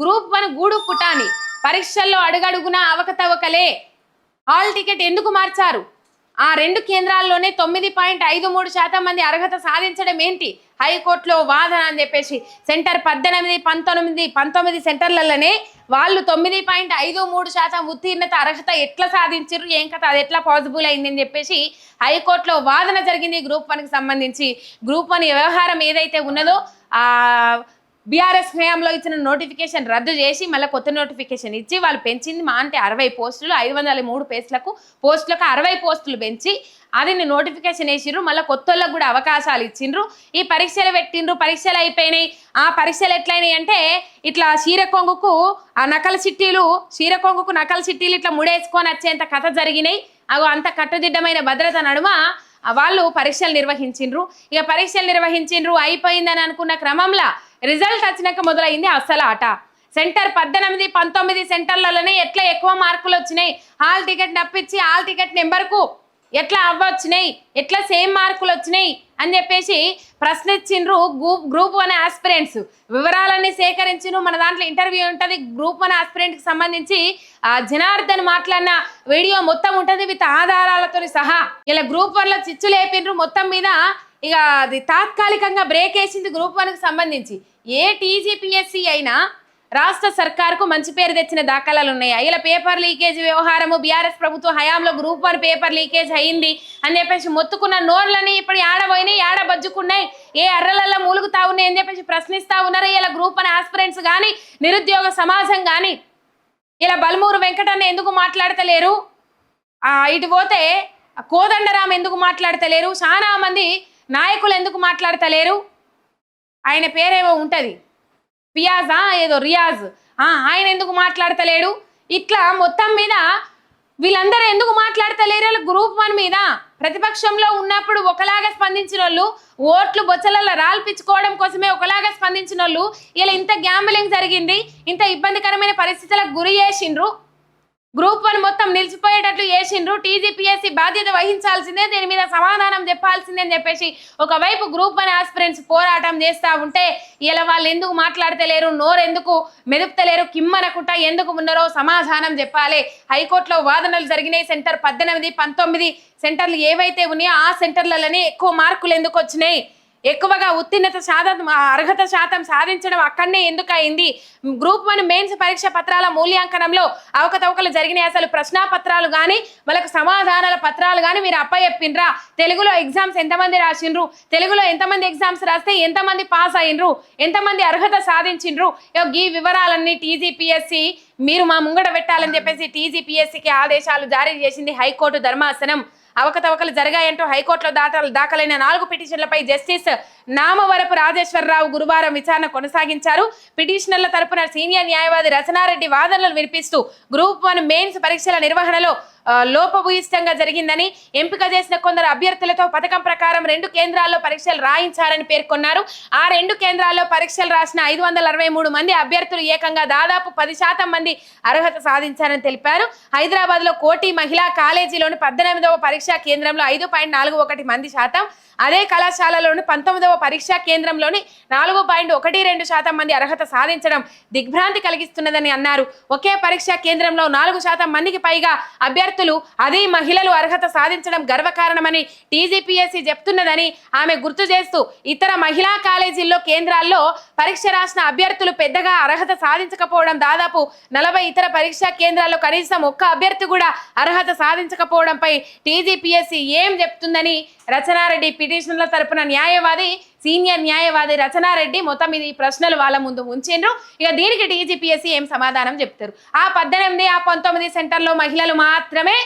Group one గూడు పుటాని. పరీక్షల్లో అడుగడుగున అవకతవకలే. హాల్ టికెట్ ఎందుకు మార్చారు? ఆ రెండు కేంద్రాల్లోనే తొమ్మిది పాయింట్ ఐదు మూడు శాతం మంది అర్హత సాధించడం ఏంటి? హైకోర్టులో వాదన అని చెప్పేసి సెంటర్ పద్దెనిమిది పంతొమ్మిది పంతొమ్మిది సెంటర్లలోనే వాళ్ళు తొమ్మిది పాయింట్ ఐదు మూడు శాతం ఉత్తీర్ణత అర్హత ఎట్లా సాధించారు ఏం కథ? అది ఎట్లా పాసిబుల్ అయిందని చెప్పేసి హైకోర్టులో వాదన జరిగింది గ్రూప్ వన్కి సంబంధించి. గ్రూప్ వన్ వ్యవహారం ఏదైతే ఉన్నదో ఆ బీఆర్ఎస్ హయాంలో ఇచ్చిన నోటిఫికేషన్ రద్దు చేసి మళ్ళీ కొత్త నోటిఫికేషన్ ఇచ్చి వాళ్ళు పెంచింది మా అంటే అరవై పోస్టులు ఐదు వందల మూడు పేస్టులకు పోస్టులకు అరవై పోస్టులు పెంచి అది నోటిఫికేషన్ వేసిండ్రు మళ్ళీ కొత్త వాళ్ళకు కూడా అవకాశాలు ఇచ్చిండ్రు. ఈ పరీక్షలు పెట్టిండ్రు పరీక్షలు అయిపోయినాయి. ఆ పరీక్షలు ఎట్లయినాయి అంటే ఇట్లా చీరకొంగుకు ఆ నకల చిట్టీలు చీరకొంగుకు నకల చిట్టీలు ఇట్లా ముడేసుకొని వచ్చేంత కథ జరిగినాయి. అగో అంత కట్టుదిడ్డమైన భద్రత నడుమ వాళ్ళు పరీక్షలు నిర్వహించిండ్రు. ఇక పరీక్షలు నిర్వహించిండ్రు అయిపోయిందని అనుకున్న క్రమంలో రిజల్ట్ వచ్చినాక మొదలైంది అసలు ఆట. సెంటర్ పద్దెనిమిది పంతొమ్మిది సెంటర్లలోనే ఎట్లా ఎక్కువ మార్కులు వచ్చినాయి? హాల్ టికెట్ నప్పించి హాల్ టికెట్ నెంబర్కు ఎట్లా అవ్వచ్చినాయి ఎట్లా సేమ్ మార్కులు వచ్చినాయి? అని చెప్పేసి ప్రశ్నించిండ్రు గ్రూప్ గ్రూప్ వన్ ఆస్పిరెంట్స్. వివరాలన్నీ సేకరించిండ్రు. మన దాంట్లో ఇంటర్వ్యూ ఉంటుంది. గ్రూప్ వన్ ఆస్పిరెంట్కి సంబంధించి ఆ జనార్దన్ మాట్లాడిన వీడియో మొత్తం ఉంటుంది. విత్ ఆధారాలతో సహా ఇలా గ్రూప్ వన్లో చిచ్చు లేపిండ్రు. మొత్తం మీద ఇక అది తాత్కాలికంగా బ్రేక్ వేసింది గ్రూప్ వన్కి సంబంధించి. ఏ టీజీపీఎస్సీ అయినా రాష్ట్ర సర్కార్కు మంచి పేరు తెచ్చిన దాఖలాలు ఉన్నాయి. ఇలా పేపర్ లీకేజ్ వ్యవహారము బీఆర్ఎస్ ప్రభుత్వ హయాంలో గ్రూప్ వన్ పేపర్ లీకేజ్ అయింది అని చెప్పేసి మొత్తుకున్న నోర్లని ఇప్పుడు ఏడబోయినాయి ఏడ బజ్జుకున్నాయి ఏ అర్రలల్లో మూలుగుతా ఉన్నాయి అని చెప్పేసి ప్రశ్నిస్తా ఉన్నారు. ఇలా గ్రూప్ వన్ ఆస్పిరెంట్స్ కానీ నిరుద్యోగ సమాజం కానీ ఇలా బల్మూరు వెంకటన్న ఎందుకు మాట్లాడతలేరు? ఇటు పోతే కోదండరాం ఎందుకు మాట్లాడతలేరు? చాలా మంది నాయకులు ఎందుకు మాట్లాడతలేరు? ఆయన పేరేమో ఉంటుంది. పియాజా ఏదో రియాజ్. ఆయన ఎందుకు మాట్లాడతలేడు? ఇట్లా మొత్తం మీద వీళ్ళందరూ ఎందుకు మాట్లాడతలేరు వాళ్ళ గ్రూప్ వన్ మీద? ప్రతిపక్షంలో ఉన్నప్పుడు ఒకలాగా స్పందించిన వాళ్ళు ఓట్లు బొచ్చలలో రాల్పించుకోవడం కోసమే ఒకలాగా స్పందించిన వాళ్ళు ఇలా ఇంత గ్యాంబలింగ్ జరిగింది ఇంత ఇబ్బందికరమైన పరిస్థితులకు గురి చేసిండ్రు. గ్రూప్ వన్ మొత్తం నిలిచిపోయేటట్లు చేసిండ్రు. టీజీపీఎస్సీ బాధ్యత వహించాల్సిందే దీని మీద సమాధానం చెప్పాల్సిందే అని చెప్పేసి ఒకవైపు గ్రూప్ వన్ ఆస్పిరెంట్స్ పోరాటం చేస్తా ఉంటే ఇలా వాళ్ళు ఎందుకు మాట్లాడతలేరు నోరు ఎందుకు మెదుపుతలేరు కిమ్మనకుండా ఎందుకు ఉన్నారో సమాధానం చెప్పాలి. హైకోర్టులో వాదనలు జరిగినాయి సెంటర్ పద్దెనిమిది పంతొమ్మిది సెంటర్లు ఏవైతే ఉన్నాయో ఆ సెంటర్లలోనే ఎక్కువ మార్కులు ఎందుకు వచ్చినాయి? ఎక్కువగా ఉత్తీర్ణత శాతం అర్హత శాతం సాధించడం అక్కడనే ఎందుకు అయింది గ్రూప్ వన్ మెయిన్స్ పరీక్ష పత్రాల మూల్యాంకనంలో అవకతవకలు జరిగినాయి. అసలు ప్రశ్నాపత్రాలు కానీ వాళ్ళకు సమాధానాల పత్రాలు కానీ మీరు అప్పచెప్పిండ్రా? తెలుగులో ఎగ్జామ్స్ ఎంతమంది రాసిండ్రు? తెలుగులో ఎంతమంది ఎగ్జామ్స్ రాస్తే ఎంతమంది పాస్ అయిండ్రు? ఎంతమంది అర్హత సాధించిండ్రు? ఈ వివరాలన్నీ టీజీపీఎస్సి మీరు మా ముంగడ పెట్టాలని చెప్పేసి టీజీపీఎస్సికి ఆదేశాలు జారీ చేసింది హైకోర్టు ధర్మాసనం. అవకతవకలు జరిగాయంటూ హైకోర్టులో దాటలు దాఖలైన నాలుగు పిటిషన్లపై జస్టిస్ నామవరపు రాజేశ్వరరావు గురువారం విచారణ కొనసాగించారు. పిటిషనర్ల తరపున సీనియర్ న్యాయవాది రచనారెడ్డి వాదనలు వినిపిస్తూ గ్రూప్ వన్ మెయిన్స్ పరీక్షల నిర్వహణలో లోపభూయిష్టంగా జరిగిందని ఎంపిక చేసిన కొందరు అభ్యర్థులతో పథకం ప్రకారం రెండు కేంద్రాల్లో పరీక్షలు రాయించారని పేర్కొన్నారు. ఆ రెండు కేంద్రాల్లో పరీక్షలు రాసిన ఐదు వందల అరవై మూడు మంది అభ్యర్థులు ఏకంగా దాదాపు పది శాతం మంది అర్హత సాధించారని తెలిపారు. హైదరాబాద్లో కోటి మహిళా కాలేజీలోని పద్దెనిమిదవ పరీక్షా కేంద్రంలో ఐదు పాయింట్ నాలుగు ఒకటి మంది శాతం అదే కళాశాలలోని పంతొమ్మిదవ పరీక్షా కేంద్రంలోని నాలుగు పాయింట్ ఒకటి రెండు శాతం మంది అర్హత సాధించడం దిగ్భ్రాంతి కలిగిస్తున్నదని అన్నారు. ఒకే పరీక్షా కేంద్రంలో నాలుగు శాతం మందికి పైగా అభ్యర్థులు అదే మహిళలు అర్హత సాధించడం గర్వకారణమని టీజీపీఎస్సీ చెప్తున్నదని ఆమె గుర్తు చేస్తూ ఇతర మహిళా కాలేజీల్లో కేంద్రాల్లో పరీక్ష రాసిన అభ్యర్థులు పెద్దగా అర్హత సాధించకపోవడం దాదాపు నలభై ఇతర పరీక్షా కేంద్రాల్లో కనీసం ఒక్క అభ్యర్థి కూడా అర్హత సాధించకపోవడంపై టీజీపీఎస్సీ ఏం చెప్తుందని రచనారెడ్డి పిటిషన్ల తరపున న్యాయవాది సీనియర్ న్యాయవాది రచనారెడ్డి మొత్తం ఇది ప్రశ్నలు వాళ్ళ ముందు ఉంచిండ్రు ఇక దీనికి డీజీపీఎస్సి ఏం సమాధానం చెప్తారు. ఆ పద్దెనిమిది ఆ పంతొమ్మిది సెంటర్లో మహిళలు మాత్రమే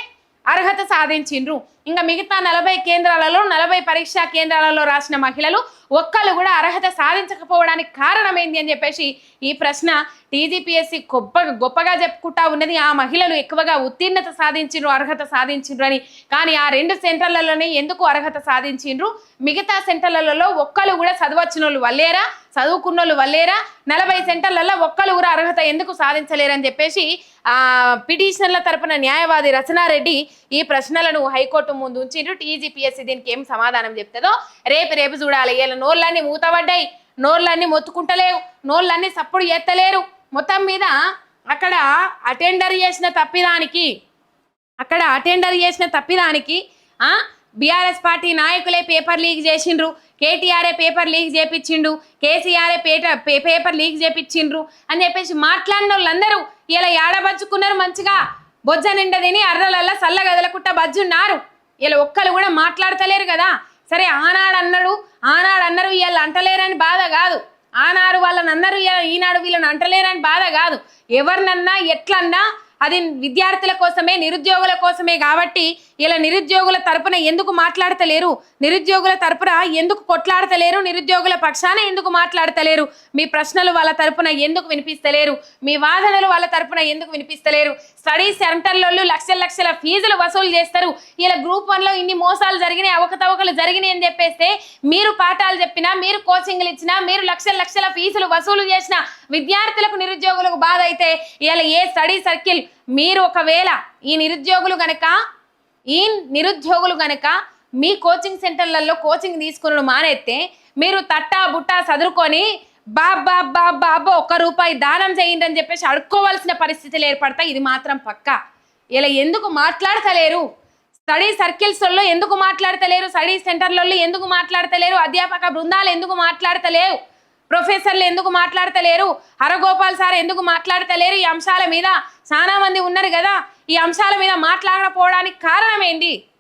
అర్హత సాధించిండ్రు. ఇంకా మిగతా నలభై కేంద్రాలలో నలభై పరీక్షా కేంద్రాలలో రాసిన మహిళలు ఒక్కళ్ళు కూడా అర్హత సాధించకపోవడానికి కారణం ఏంది అని చెప్పేసి ఈ ప్రశ్న టీజీపీఎస్సీ గొప్ప గొప్పగా చెప్పుకుంటా ఉన్నది. ఆ మహిళలు ఎక్కువగా ఉత్తీర్ణత సాధించిండ్రు అర్హత సాధించిండ్రు అని. కానీ ఆ రెండు సెంటర్లలోనే ఎందుకు అర్హత సాధించిండ్రు మిగతా సెంటర్లలో ఒక్కళ్ళు కూడా చదవచ్చిన వాళ్ళు వల్లేరా? చదువుకున్న వాళ్ళు వల్లేరా? నలభై సెంటర్లలో ఒక్కళ్ళు కూడా అర్హత ఎందుకు సాధించలేరని చెప్పేసి ఆ పిటిషన్ల తరపున న్యాయవాది రచనారెడ్డి ఈ ప్రశ్నలను హైకోర్టు ముందు ఉంచిండ్రు. టీజీపీఎస్సీ దీనికి ఏం సమాధానం చెప్తుందో రేపు రేపు చూడాలి. ఇలా నోళ్ళన్నీ మూతబడ్డాయి. నోళ్ళన్నీ మొత్తుకుంటలేవు. నోళ్ళన్నీ సప్పుడు ఎత్తలేరు మొత్తం మీద అక్కడ అటెండర్ చేసిన తప్పిదానికి అక్కడ అటెండర్ చేసిన తప్పిదానికి బీఆర్ఎస్ పార్టీ నాయకులే పేపర్ లీక్ చేసిండ్రు. కేటీఆర్ఏ పేపర్ లీక్ చేపించిండు. కేసీఆర్ఏ పేట పేపర్ లీక్ చేపించిండ్రు అని చెప్పేసి మాట్లాడిన వాళ్ళందరూ ఇలా ఏడబచ్చుకున్నారు మంచిగా. బొజ్జ నిండా తిని అర్రలల్లా సల్ల బజ్జున్నారు. ఇలా ఒక్కరు కూడా మాట్లాడతలేరు కదా. సరే ఆనాడు అన్నాడు ఆనాడు అన్నారు వీళ్ళు అంటలేరని బాధ కాదు. ఆనాడు వాళ్ళని అన్నారు ఈనాడు వీళ్ళని అంటలేరని బాధ కాదు. ఎవరినన్నా ఎట్లన్నా అది విద్యార్థుల కోసమే నిరుద్యోగుల కోసమే కాబట్టి ఇలా నిరుద్యోగుల తరపున ఎందుకు మాట్లాడతలేరు? నిరుద్యోగుల తరపున ఎందుకు కొట్లాడతలేరు? నిరుద్యోగుల పక్షాన ఎందుకు మాట్లాడతలేరు? మీ ప్రశ్నలు వాళ్ళ తరపున ఎందుకు వినిపిస్తలేరు? మీ వాదనలు వాళ్ళ తరపున ఎందుకు వినిపిస్తలేరు? స్టడీ సెంటర్లలో లక్షల లక్షల ఫీజులు వసూలు చేస్తారు. ఇలా గ్రూప్ వన్లో ఇన్ని మోసాలు జరిగినాయి అవకతవకలు జరిగినాయి అని చెప్పేస్తే మీరు పాఠాలు చెప్పినా మీరు కోచింగ్లు ఇచ్చినా మీరు లక్షల లక్షల ఫీజులు వసూలు చేసిన విద్యార్థులకు నిరుద్యోగులకు బాధ అయితే ఇలా ఏ స్టడీ సర్కిల్ మీరు ఒకవేళ ఈ నిరుద్యోగులు గనక ఈ నిరుద్యోగులు కనుక మీ కోచింగ్ సెంటర్లలో కోచింగ్ తీసుకుని మానేస్తే మీరు తట్టా బుట్టా చదువుకొని బాబా బాబా అబ్బా ఒక్క రూపాయి దానం చేయండి అని చెప్పేసి అడుక్కోవాల్సిన పరిస్థితులు ఏర్పడతాయి. ఇది మాత్రం పక్కా. ఇలా ఎందుకు మాట్లాడతలేరు? స్టడీ సర్కిల్స్లో ఎందుకు మాట్లాడతలేరు? స్టడీ సెంటర్లలో ఎందుకు మాట్లాడతలేరు? అధ్యాపక బృందాలు ఎందుకు మాట్లాడతలేవు? ప్రొఫెసర్లు ఎందుకు మాట్లాడతలేరు? హరగోపాల్ సార్ ఎందుకు మాట్లాడతలేరు? ఈ అంశాల మీద చాలా మంది ఉన్నారు కదా. ఈ అంశాల మీద మాట్లాడకపోవడానికి కారణం ఏంటి?